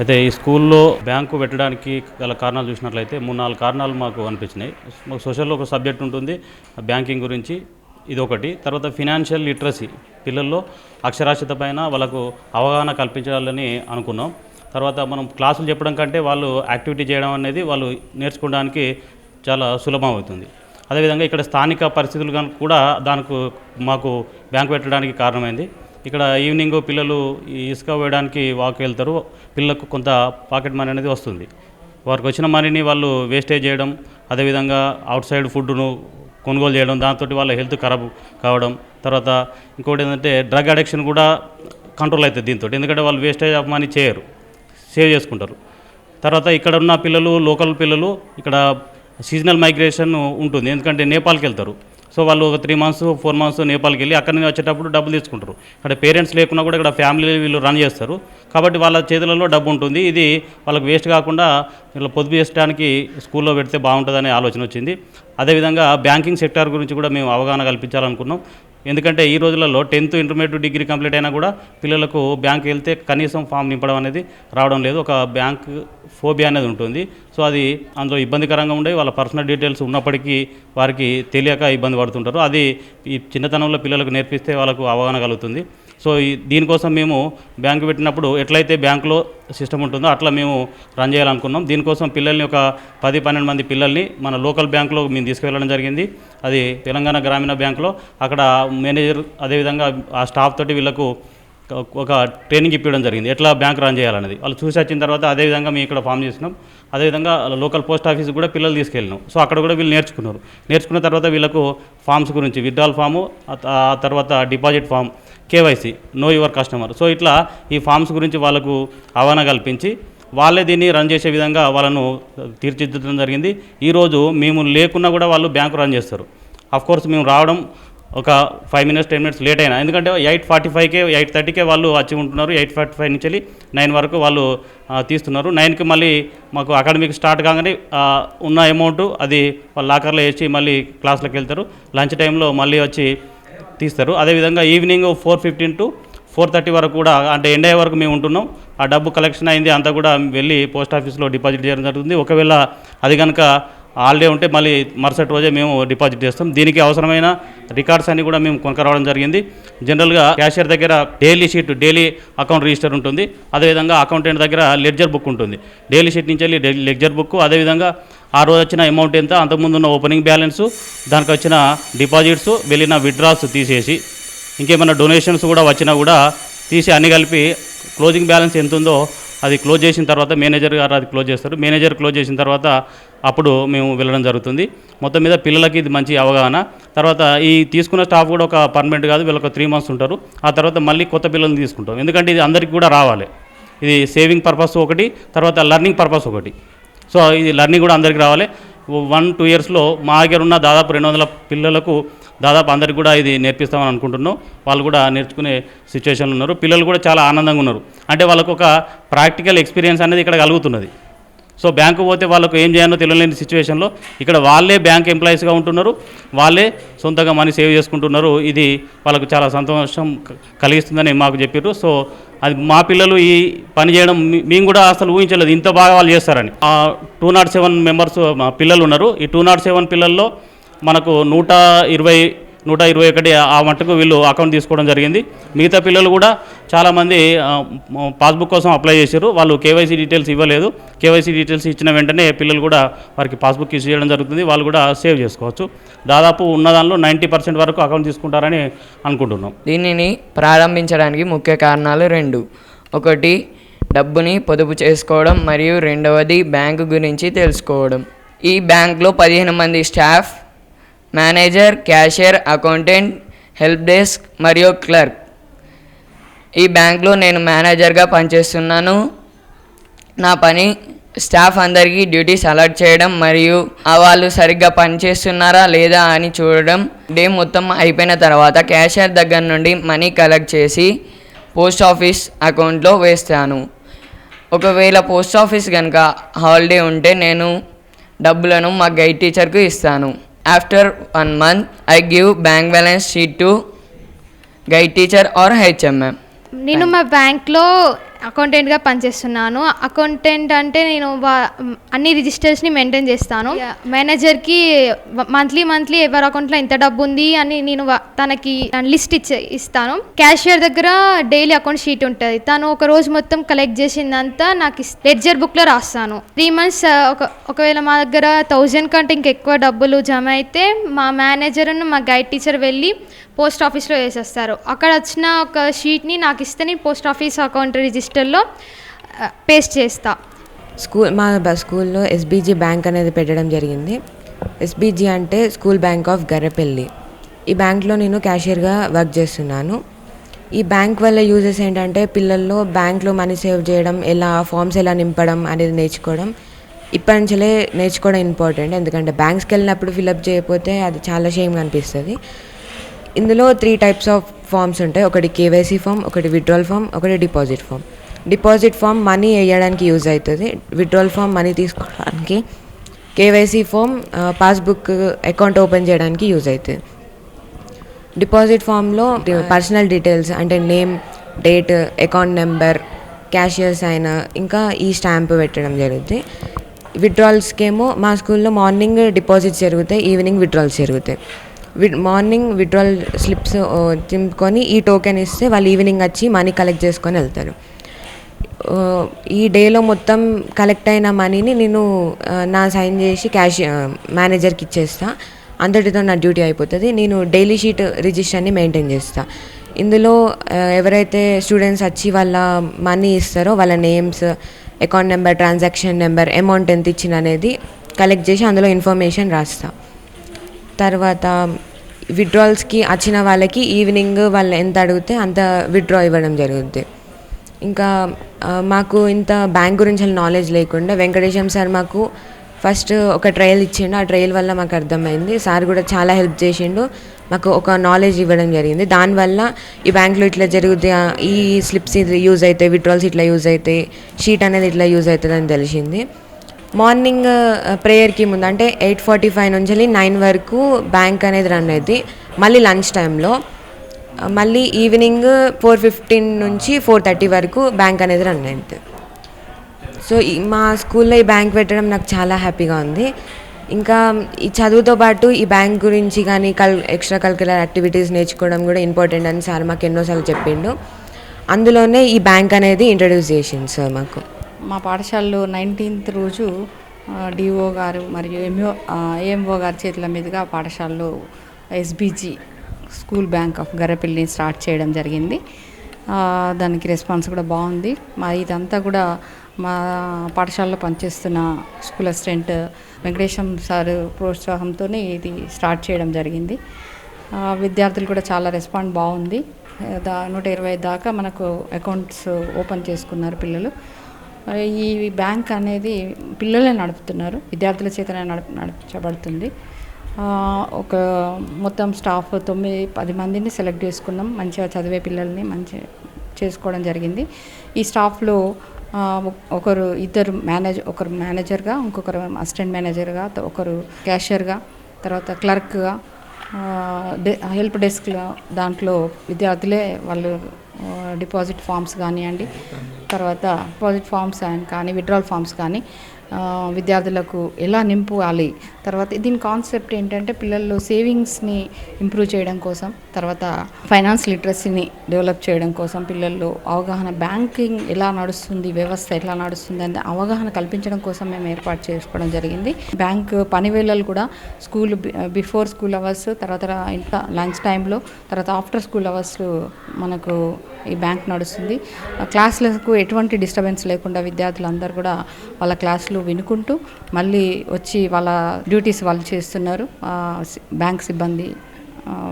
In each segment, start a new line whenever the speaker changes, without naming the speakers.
అయితే ఈ స్కూల్లో బ్యాంకు పెట్టడానికి గల కారణాలు చూసినట్లయితే మూడు నాలుగు కారణాలు మాకు అనిపించినాయి. మాకు సోషల్లో ఒక సబ్జెక్ట్ ఉంటుంది బ్యాంకింగ్ గురించి ఇది ఒకటి తర్వాత ఫినాన్షియల్ లిటరసీ పిల్లల్లో అక్షరాస్యత పైన వాళ్ళకు అవగాహన కల్పించాలని అనుకున్నాం. తర్వాత మనం క్లాసులు చెప్పడం కంటే వాళ్ళు యాక్టివిటీ చేయడం అనేది వాళ్ళు నేర్చుకోవడానికి చాలా సులభం అవుతుంది అదేవిధంగా ఇక్కడ స్థానిక పరిస్థితులు కూడా దానికి మాకు బ్యాంకు పెట్టడానికి కారణమైంది. ఇక్కడ ఈవినింగ్ పిల్లలు ఇసుక వేయడానికి వాక్ వెళ్తారు. పిల్లలకు కొంత పాకెట్ మనీ అనేది వస్తుంది. వారికి వచ్చిన మనీని వాళ్ళు వేస్టేజ్ చేయడం అదేవిధంగా అవుట్ సైడ్ ఫుడ్ను కొనుగోలు చేయడం దాంతో వాళ్ళ హెల్త్ ఖరాబ్ కావడం. తర్వాత ఇంకోటి ఏంటంటే డ్రగ్ అడిక్షన్ కూడా కంట్రోల్ అవుతుంది దీంతో ఎందుకంటే వాళ్ళు వేస్టేజ్ ఆఫ్ మనీ చేయరు సేవ్ చేసుకుంటారు. తర్వాత ఇక్కడ ఉన్న పిల్లలు లోకల్ పిల్లలు ఇక్కడ సీజనల్ మైగ్రేషన్ ఉంటుంది. ఎందుకంటే నేపాల్కి వెళ్తారు. సో వాళ్ళు ఒక త్రీ మంత్స్ ఫోర్ మంత్స్ నేపాల్కి వెళ్ళి అక్కడి నుంచి వచ్చేటప్పుడు డబ్బులు తీసుకుంటారు. ఇక్కడ పేరెంట్స్ లేకున్నా కూడా ఇక్కడ ఫ్యామిలీ వీళ్ళు రన్ చేస్తారు. కాబట్టి వాళ్ళ చేతులలో డబ్బు ఉంటుంది. ఇది వాళ్ళకి వేస్ట్ కాకుండా ఇలా పొదుపు చేసడానికి స్కూల్లో పెడితే బాగుంటుందనే ఆలోచన వచ్చింది. అదేవిధంగా బ్యాంకింగ్ సెక్టార్ గురించి కూడా మేము అవగాహన కల్పించాలనుకున్నాం. ఎందుకంటే ఈ రోజులలో టెన్త్ ఇంటర్మీడియట్ డిగ్రీ కంప్లీట్ అయినా కూడా పిల్లలకు బ్యాంక్ వెళ్తే కనీసం ఫామ్ నింపడం అనేది రావడం లేదు. ఒక బ్యాంక్ ఫోబియా అనేది ఉంటుంది. సో అది అందులో ఇబ్బందికరంగా ఉండే వాళ్ళ పర్సనల్ డీటెయిల్స్ ఉన్నప్పటికీ వారికి తెలియక ఇబ్బంది పడుతుంటారు. అది ఈ చిన్నతనంలో పిల్లలకు నేర్పిస్తే వాళ్ళకు అవగాహన కలుగుతుంది. సో ఈ దీనికోసం మేము బ్యాంకు పెట్టినప్పుడు ఎట్లయితే బ్యాంకులో సిస్టమ్ ఉంటుందో అట్లా మేము రన్ చేయాలనుకున్నాం. దీనికోసం పిల్లల్ని ఒక పది పన్నెండు మంది పిల్లల్ని మన లోకల్ బ్యాంకులో మేము తీసుకువెళ్ళడం జరిగింది. అది తెలంగాణ గ్రామీణ బ్యాంకులో. అక్కడ మేనేజర్ అదేవిధంగా ఆ స్టాఫ్ తోటి వీళ్ళకు ఒక ట్రైనింగ్ ఇప్పించడం జరిగింది. ఎట్లా బ్యాంక్ రన్ చేయాలనేది. వాళ్ళు చూసి వచ్చిన తర్వాత అదేవిధంగా మేము ఇక్కడ ఫామ్ చేసినాం. అదేవిధంగా లోకల్ పోస్ట్ ఆఫీస్ కూడా పిల్లలు తీసుకెళ్ళినాం. సో అక్కడ కూడా వీళ్ళు నేర్చుకున్నారు. నేర్చుకున్న తర్వాత వీళ్ళకు ఫామ్స్ గురించి విత్డ్రాల్ ఫాము ఆ తర్వాత deposit form KYC know your customer so ఇట్లా ఈ ఫామ్స్ గురించి వాళ్ళకు అవగాహన కల్పించి వాళ్ళే దీన్ని రన్ చేసే విధంగా వాళ్ళను తీర్చిదిద్దడం జరిగింది. ఈరోజు మేము లేకున్నా కూడా వాళ్ళు బ్యాంకు రన్ చేస్తారు. కోర్స్ మేము రావడం ఒక five minutes ten minutes late అయినా. ఎందుకంటే ఎయిట్ ఫార్టీ ఫైవ్కే ఎయిట్ థర్టీకే వాళ్ళు వచ్చి ఉంటున్నారు. ఎయిట్ ఫార్టీ ఫైవ్ నుంచి వెళ్ళి నైన్ వరకు వాళ్ళు తీస్తున్నారు. నైన్కి మళ్ళీ మాకు అకాడమిక్ స్టార్ట్ కాగానే ఉన్న అమౌంట్ అది వాళ్ళ లాకర్లో వేసి మళ్ళీ క్లాస్లోకి వెళ్తారు. లంచ్ టైంలో మళ్ళీ వచ్చి తీస్తారు. అదేవిధంగా evening four fifteen to four thirty వరకు కూడా అంటే ఎండ్ అయ్యే వరకు మేము ఉంటున్నాం. ఆ డబ్బు కలెక్షన్ అయింది అంతా కూడా వెళ్ళి పోస్ట్ ఆఫీస్లో డిపాజిట్ చేయడం జరుగుతుంది. ఒకవేళ అది కనుక హాలిడే ఉంటే మళ్ళీ మరుసటి రోజే మేము డిపాజిట్ చేస్తాం. దీనికి అవసరమైన రికార్డ్స్ అన్ని కూడా మేము కొనకరావడం జరిగింది. జనరల్గా క్యాషియర్ దగ్గర daily sheet daily account register ఉంటుంది. అదేవిధంగా అకౌంటెంట్ దగ్గర లెడ్జర్ బుక్ ఉంటుంది. డైలీ షీట్ నుంచి వెళ్ళి లెడ్జర్ బుక్ అదేవిధంగా ఆ రోజు వచ్చిన అమౌంట్ ఎంత? అంతకుముందు ఉన్న ఓపెనింగ్ బ్యాలెన్స్ దానికి వచ్చిన డిపాజిట్స్ వెళ్ళిన విత్డ్రాస్ తీసేసి ఇంకేమైనా డొనేషన్స్ కూడా వచ్చినా కూడా తీసి అన్ని కలిపి క్లోజింగ్ బ్యాలెన్స్ ఎంత ఉందో అది క్లోజ్ చేసిన తర్వాత మేనేజర్ గారు అది క్లోజ్ చేస్తారు. మేనేజర్ క్లోజ్ చేసిన తర్వాత అప్పుడు మేము వెళ్ళడం జరుగుతుంది. మొత్తం మీద పిల్లలకి ఇది మంచి అవగాహన. తర్వాత ఈ తీసుకున్న స్టాఫ్ కూడా ఒక పర్మనెంట్ కాదు వీళ్ళొక త్రీ మంత్స్ ఉంటారు. ఆ తర్వాత మళ్ళీ కొత్త పిల్లల్ని తీసుకుంటాం. ఎందుకంటే ఇది అందరికీ కూడా రావాలి. ఇది సేవింగ్ పర్పస్ ఒకటి తర్వాత లర్నింగ్ పర్పస్ ఒకటి. సో ఇది లర్నింగ్ కూడా అందరికీ రావాలి. వన్ టూ ఇయర్స్లో మా దగ్గర ఉన్న దాదాపు రెండు వందల పిల్లలకు దాదాపు అందరికి కూడా ఇది నేర్పిస్తామని అనుకుంటున్నాం. వాళ్ళు కూడా నేర్చుకునే సిచ్యువేషన్లో ఉన్నారు. పిల్లలు కూడా చాలా ఆనందంగా ఉన్నారు. అంటే వాళ్ళకు ఒక ప్రాక్టికల్ ఎక్స్పీరియన్స్ అనేది ఇక్కడ కలుగుతున్నది. సో బ్యాంకు పోతే వాళ్ళకు ఏం చేయాలో తెలియలేని సిచ్యువేషన్లో ఇక్కడ వాళ్ళే బ్యాంక్ ఎంప్లాయీస్గా ఉంటున్నారు వాళ్ళే సొంతంగా మనీ సేవ్ చేసుకుంటున్నారు. ఇది వాళ్ళకు చాలా సంతోషం క- కలిగిస్తుందని మాకు చెప్పారు సో అది మా పిల్లలు ఈ పని చేయడం మేము కూడా అసలు ఊహించలేదు. ఇంత బాగా వాళ్ళు చేస్తారని. ఆ టూ నాట్ సెవెన్ మెంబర్స్ మా పిల్లలు ఉన్నారు. ఈ టూ నాట్ సెవెన్ పిల్లల్లో మనకు నూట ఇరవై నూట ఇరవై ఒకటి ఆ మట్టుకు వీళ్ళు అకౌంట్ తీసుకోవడం జరిగింది. మిగతా పిల్లలు కూడా చాలామంది పాస్బుక్ కోసం అప్లై చేశారు. వాళ్ళు కేవైసీ డీటెయిల్స్ ఇవ్వలేదు. కేవైసీ డీటెయిల్స్ ఇచ్చిన వెంటనే పిల్లలు కూడా వారికి పాస్బుక్ ఇష్యూ చేయడం జరుగుతుంది. వాళ్ళు కూడా సేవ్ చేసుకోవచ్చు. దాదాపు ఉన్న దానిలో నైంటీ పర్సెంట్ వరకు అకౌంట్ తీసుకుంటారని అనుకుంటున్నాం.
దీనిని ప్రారంభించడానికి ముఖ్య కారణాలు రెండు. ఒకటి డబ్బుని పొదుపు చేసుకోవడం మరియు రెండవది బ్యాంకు గురించి తెలుసుకోవడం. ఈ బ్యాంక్లో పదిహేను మంది staff manager cashier accountant help desk మరియు క్లర్క్. ఈ బ్యాంక్లో నేను మేనేజర్గా పనిచేస్తున్నాను. నా పని స్టాఫ్ అందరికీ డ్యూటీస్ అలర్ట్ చేయడం మరియు వాళ్ళు సరిగ్గా పనిచేస్తున్నారా లేదా అని చూడడం డే మొత్తం అయిపోయిన తర్వాత క్యాషియర్ దగ్గర నుండి మనీ కలెక్ట్ చేసి పోస్ట్ ఆఫీస్ అకౌంట్లో వేస్తాను. ఒకవేళ పోస్ట్ ఆఫీస్ కనుక హాలిడే ఉంటే నేను డబ్బులను మా గైడ్ టీచర్కు ఇస్తాను. After one month I give bank balance sheet to guide teacher or HM
నేను మా బ్యాంక్లో అకౌంటెంట్గా పనిచేస్తున్నాను. అకౌంటెంట్ అంటే నేను వా- అన్ని రిజిస్టర్స్ని మెయింటైన్ చేస్తాను. మేనేజర్కి మంత్లీ మంత్లీ ఎవరి అకౌంట్లో ఎంత డబ్బు ఉంది అని నేను తనకి లిస్ట్ ఇచ్చే ఇస్తాను. క్యాషియర్ దగ్గర డైలీ అకౌంట్ షీట్ ఉంటుంది. తను ఒక రోజు మొత్తం కలెక్ట్ చేసిందంతా నాకు లెడ్జర్ బుక్లో రాస్తాను. త్రీ మంత్స్ ఒక ఒకవేళ మా దగ్గర థౌజండ్ కంటే ఇంకెక్కువ డబ్బులు జమ అయితే మా మేనేజర్ మా గైడ్ టీచర్ వెళ్ళి పోస్ట్ ఆఫీస్లో వేసేస్తారు. అక్కడ వచ్చిన ఒక షీట్ని నాకు ఇస్తే నేను పోస్ట్ ఆఫీస్ అకౌంట్ రిజిస్టర్లో పేస్ట్ చేస్తా.
స్కూల్ మా స్కూల్లో ఎస్బీజీ బ్యాంక్ అనేది పెట్టడం జరిగింది. ఎస్బీజీ అంటే స్కూల్ బ్యాంక్ ఆఫ్ గర్రపల్లి. ఈ బ్యాంక్లో నేను క్యాషియర్గా వర్క్ చేస్తున్నాను. ఈ బ్యాంక్ వల్ల యూజెస్ ఏంటంటే పిల్లల్లో బ్యాంక్లో మనీ సేవ్ చేయడం ఎలా ఫామ్స్ ఎలా నింపడం అనేది నేర్చుకోవడం. ఇప్పటి నుంచే నేర్చుకోవడం ఇంపార్టెంట్. ఎందుకంటే బ్యాంక్స్కి వెళ్ళినప్పుడు ఫిలప్ చేయకపోతే అది చాలా షేమ్గా అనిపిస్తుంది. ఇందులో త్రీ టైప్స్ ఆఫ్ ఫామ్స్ ఉంటాయి. ఒకటి కేవైసీ ఫామ్ ఒకటి విడ్రాల్ ఫామ్ ఒకటి deposit form deposit form money వేయడానికి యూజ్ అవుతుంది. విడ్రాల్ ఫామ్ మనీ తీసుకోవడానికి KYC form passbook account open చేయడానికి యూజ్ అవుతుంది. డిపాజిట్ ఫామ్లో పర్సనల్ డీటెయిల్స్ అంటే name date account number cashier sign ఇంకా ఈ స్టాంప్ పెట్టడం జరుగుతుంది. విడ్రాల్స్కి ఏమో మా స్కూల్లో మార్నింగ్ డిపాజిట్స్ జరుగుతాయి ఈవినింగ్ విడ్రాల్స్ జరుగుతాయి. మార్నింగ్ విడ్రాల్ స్లిప్స్ తింపుకొని ఈ టోకెన్ ఇస్తే వాళ్ళు ఈవినింగ్ వచ్చి మనీ కలెక్ట్ చేసుకొని వెళ్తారు. Uh, ఈ డేలో మొత్తం కలెక్ట్ అయిన మనీని నేను uh, నా సైన్ చేసి క్యాష్ మేనేజర్కి uh, ఇచ్చేస్తా. అంతటితో నా డ్యూటీ అయిపోతుంది. నేను డైలీ షీట్ రిజిస్టర్ని మెయింటైన్ చేస్తా. ఇందులో ఎవరైతే స్టూడెంట్స్ వచ్చి వాళ్ళ మనీ ఇస్తారో వాళ్ళ names account number transaction number amount ఎంత ఇచ్చిన అనేది కలెక్ట్ చేసి అందులో ఇన్ఫర్మేషన్ రాస్తాను తర్వాత విడ్రాల్స్కి వచ్చిన వాళ్ళకి ఈవినింగ్ వాళ్ళు ఎంత అడిగితే అంత విడ్రా ఇవ్వడం జరుగుద్ది. ఇంకా మాకు ఇంత బ్యాంక్ గురించి నాలెడ్జ్ లేకుండా వెంకటేశం సార్ మాకు ఫస్ట్ ఒక ట్రయల్ ఇచ్చిండు. ఆ ట్రయల్ వల్ల మాకు అర్థమైంది. సార్ కూడా చాలా హెల్ప్ చేసిండు. మాకు ఒక నాలెడ్జ్ ఇవ్వడం జరిగింది. దానివల్ల ఈ బ్యాంక్లో ఇట్లా జరుగుతుంది ఈ స్లిప్స్ ఇది యూజ్ అవుతాయి విడ్రాల్స్ ఇట్లా యూజ్ అవుతాయి షీట్ అనేది ఇట్లా యూజ్ అవుతుంది అని తెలిసింది. మార్నింగ్ ప్రేయర్కి ముందు అంటే ఎయిట్ ఫార్టీ ఫైవ్ నుంచి నైన్ వరకు బ్యాంక్ అనేది రన్ అయింది మళ్ళీ లంచ్ టైంలో. మళ్ళీ ఈవినింగ్ ఫోర్ ఫిఫ్టీన్ నుంచి ఫోర్ థర్టీ వరకు బ్యాంక్ అనేది రన్ అయింది సో ఈ మా స్కూల్లో ఈ బ్యాంక్ పెట్టడం నాకు చాలా హ్యాపీగా ఉంది. ఇంకా ఈ చదువుతో పాటు ఈ బ్యాంక్ గురించి కానీ కల్ ఎక్స్ట్రా కరికులర్ యాక్టివిటీస్ నేర్చుకోవడం కూడా ఇంపార్టెంట్ అని సార్ మాకు ఎన్నోసార్లు చెప్పిండు. అందులోనే ఈ బ్యాంక్ అనేది ఇంట్రడ్యూస్ చేసింది సార్ మాకు.
మా పాఠశాలలో నైన్టీన్త్ రోజు డిఓ గారు మరియు ఎంఓ ఏఎంఓ గారి చేతుల మీదుగా పాఠశాలలో ఎస్బీజీ స్కూల్ బ్యాంక్ ఆఫ్ గరపల్లిని స్టార్ట్ చేయడం జరిగింది. దానికి రెస్పాన్స్ కూడా బాగుంది. మా ఇదంతా కూడా మా పాఠశాలలో పనిచేస్తున్న స్కూల్ అసిస్టెంట్ వెంకటేశం సార్ ప్రోత్సాహంతో ఇది స్టార్ట్ చేయడం జరిగింది. విద్యార్థులు కూడా చాలా రెస్పాండ్ బాగుంది. దా నూట ఇరవై దాకా మనకు అకౌంట్స్ ఓపెన్ చేసుకున్నారు పిల్లలు. ఈ బ్యాంక్ అనేది పిల్లలే నడుపుతున్నారు విద్యార్థుల చేతనే నడుపు నడిపించబడుతుంది. ఒక మొత్తం స్టాఫ్ తొమ్మిది పది మందిని సెలెక్ట్ చేసుకున్నాం. మంచిగా చదివే పిల్లల్ని మంచి చేసుకోవడం జరిగింది. ఈ స్టాఫ్లో ఒకరు ఇద్దరు మేనేజ్ ఒకరు మేనేజర్గా ఇంకొకరు అసిస్టెంట్ మేనేజర్గా ఒకరు క్యాషియర్గా తర్వాత క్లర్క్గా హెల్ప్ డెస్క్లో దాంట్లో విద్యార్థులే వాళ్ళు డిపాజిట్ ఫామ్స్ కానివ్వండి తర్వాత డిపాజిట్ ఫామ్స్ అండ్ కానీ విత్డ్రాల్ ఫామ్స్ కానీ విద్యార్థులకు ఎలా నింపాలి తర్వాత దీని కాన్సెప్ట్ ఏంటంటే పిల్లల్లో సేవింగ్స్ని ఇంప్రూవ్ చేయడం కోసం తర్వాత ఫైనాన్స్ లిటరసీని డెవలప్ చేయడం కోసం పిల్లల్లో అవగాహన బ్యాంకింగ్ ఎలా నడుస్తుంది వ్యవస్థ ఎలా నడుస్తుంది అనే అవగాహన కల్పించడం కోసం మేము ఏర్పాటు చేసుకోవడం జరిగింది. బ్యాంక్ పని వేళలు కూడా స్కూల్ బిఫోర్ స్కూల్ అవర్స్ తర్వాత ఇంకా లంచ్ టైంలో తర్వాత ఆఫ్టర్ స్కూల్ అవర్స్ మనకు ఈ బ్యాంక్ నడుస్తుంది. క్లాసులకు ఎటువంటి డిస్టర్బెన్స్ లేకుండా విద్యార్థులందరూ కూడా వాళ్ళ క్లాసులు వినుకుంటూ మళ్ళీ వచ్చి వాళ్ళ డ్యూటీస్ వాళ్ళు చేస్తున్నారు. బ్యాంక్ సిబ్బంది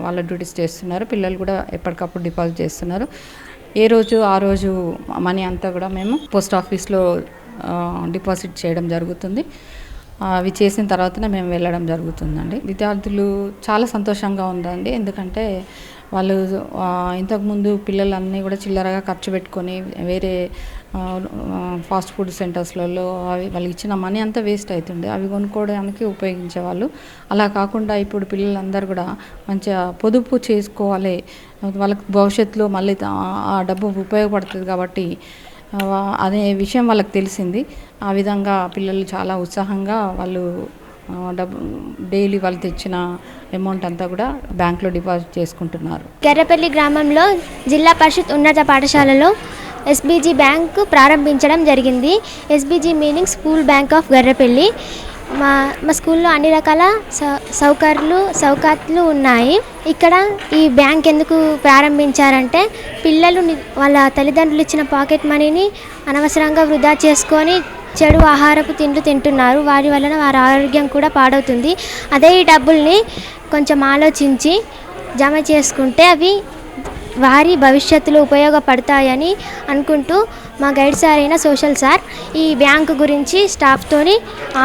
వాళ్ళ డ్యూటీస్ చేస్తున్నారు. పిల్లలు కూడా ఎప్పటికప్పుడు డిపాజిట్ చేస్తున్నారు. ఏ రోజు ఆ రోజు మనీ అంతా కూడా మేము పోస్ట్ ఆఫీస్లో డిపాజిట్ చేయడం జరుగుతుంది. అవి చేసిన తర్వాతనే మేము వెళ్ళడం జరుగుతుందండి. విద్యార్థులు చాలా సంతోషంగా ఉందండి. ఎందుకంటే వాళ్ళు ఇంతకుముందు పిల్లలన్నీ కూడా చిల్లరగా ఖర్చు పెట్టుకొని వేరే ఫాస్ట్ ఫుడ్ సెంటర్స్లలో అవి వాళ్ళకి ఇచ్చిన మనీ అంతా వేస్ట్ అవుతుండే అవి కొనుక్కోవడానికి ఉపయోగించేవాళ్ళు అలా కాకుండా ఇప్పుడు పిల్లలందరూ కూడా మంచిగా పొదుపు చేసుకోవాలి. వాళ్ళకి భవిష్యత్తులో మళ్ళీ ఆ డబ్బు ఉపయోగపడుతుంది కాబట్టి అదే అనే విషయం వాళ్ళకి తెలిసింది. ఆ విధంగా పిల్లలు చాలా ఉత్సాహంగా వాళ్ళు డబ్బు డైలీ వాళ్ళు తెచ్చిన అమౌంట్ అంతా కూడా బ్యాంక్లో డిపాజిట్ చేసుకుంటున్నారు.
గెర్రపల్లి గ్రామంలో జిల్లా పరిషత్ ఉన్నత పాఠశాలలో ఎస్బీజీ బ్యాంకు ప్రారంభించడం జరిగింది. SBG meaning school bank of Garrapalli. మా మా స్కూల్లో అన్ని రకాల సౌ సౌకర్యాలు సౌకర్యాలు ఉన్నాయి. ఇక్కడ ఈ బ్యాంక్ ఎందుకు ప్రారంభించారంటే పిల్లలు వాళ్ళ తల్లిదండ్రులు ఇచ్చిన పాకెట్ మనీని అనవసరంగా వృధా చేసుకొని చెడు ఆహారపు తిండ్లు తింటున్నారు. వారి వలన వారి ఆరోగ్యం కూడా పాడవుతుంది. అదే ఈ డబ్బుల్ని కొంచెం ఆలోచించి జమ చేసుకుంటే అవి వారి భవిష్యత్తులో ఉపయోగపడతాయని అనుకుంటూ మా గైడ్ సార్ అయిన సోషల్ సార్ ఈ బ్యాంకు గురించి స్టాఫ్తోని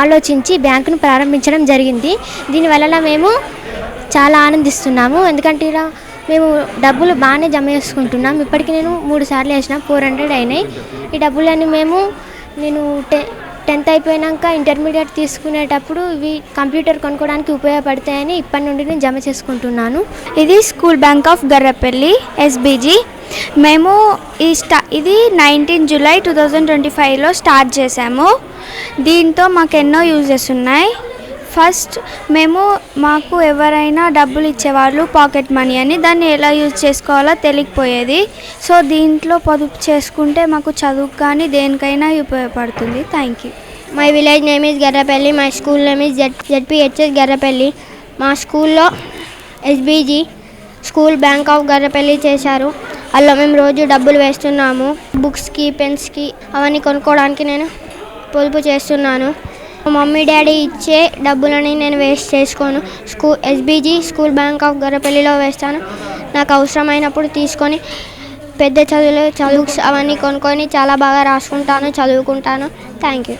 ఆలోచించి బ్యాంకును ప్రారంభించడం జరిగింది. దీనివల్ల మేము చాలా ఆనందిస్తున్నాము. ఎందుకంటే ఇలా మేము డబ్బులు బాగానే జమ చేసుకుంటున్నాం. ఇప్పటికి నేను మూడు సార్లు వేసిన ఫోర్ హండ్రెడ్ అయినాయి. ఈ డబ్బులని మేము నేను టె టెన్త్ అయిపోయాక ఇంటర్మీడియట్ తీసుకునేటప్పుడు ఇవి కంప్యూటర్ కొనుక్కోవడానికి ఉపయోగపడతాయని ఇప్పటి నుండి నేను జమ చేసుకుంటున్నాను.
ఇది school bank of Garrapalli SBG. మేము ఈ స్టా ఇది nineteen July two thousand twenty ఫైవ్లో స్టార్ట్ చేసాము దీంతో మాకు ఎన్నో యూజెస్ ఉన్నాయి. ఫస్ట్ మేము మాకు ఎవరైనా డబ్బులు ఇచ్చేవాళ్ళు పాకెట్ మనీ అని దాన్ని ఎలా యూజ్ చేసుకోవాలో తెలియకపోయేది. సో దీంట్లో పొదుపు చేసుకుంటే మాకు చదువుకు కానీ దేనికైనా ఉపయోగపడుతుంది. Thank you.
My village name is Garrapalli my school name is Z ZPHS Garrapalli మా స్కూల్లో SBG school bank of Garrapalli చేశారు. అలా మేము రోజు డబ్బులు వేస్తున్నాము. బుక్స్కి పెన్స్కి అవన్నీ కొనుక్కోవడానికి నేను పొదుపు చేస్తున్నాను. మమ్మీ డాడీ ఇచ్చే డబ్బులని నేను వేస్ట్ చేసుకోను. School SBG school bank of గొర్రపల్లిలో వేస్తాను. నాకు అవసరమైనప్పుడు తీసుకొని పెద్ద చదువులు చదువు అవన్నీ కొనుక్కొని చాలా బాగా రాసుకుంటాను చదువుకుంటాను. Thank you.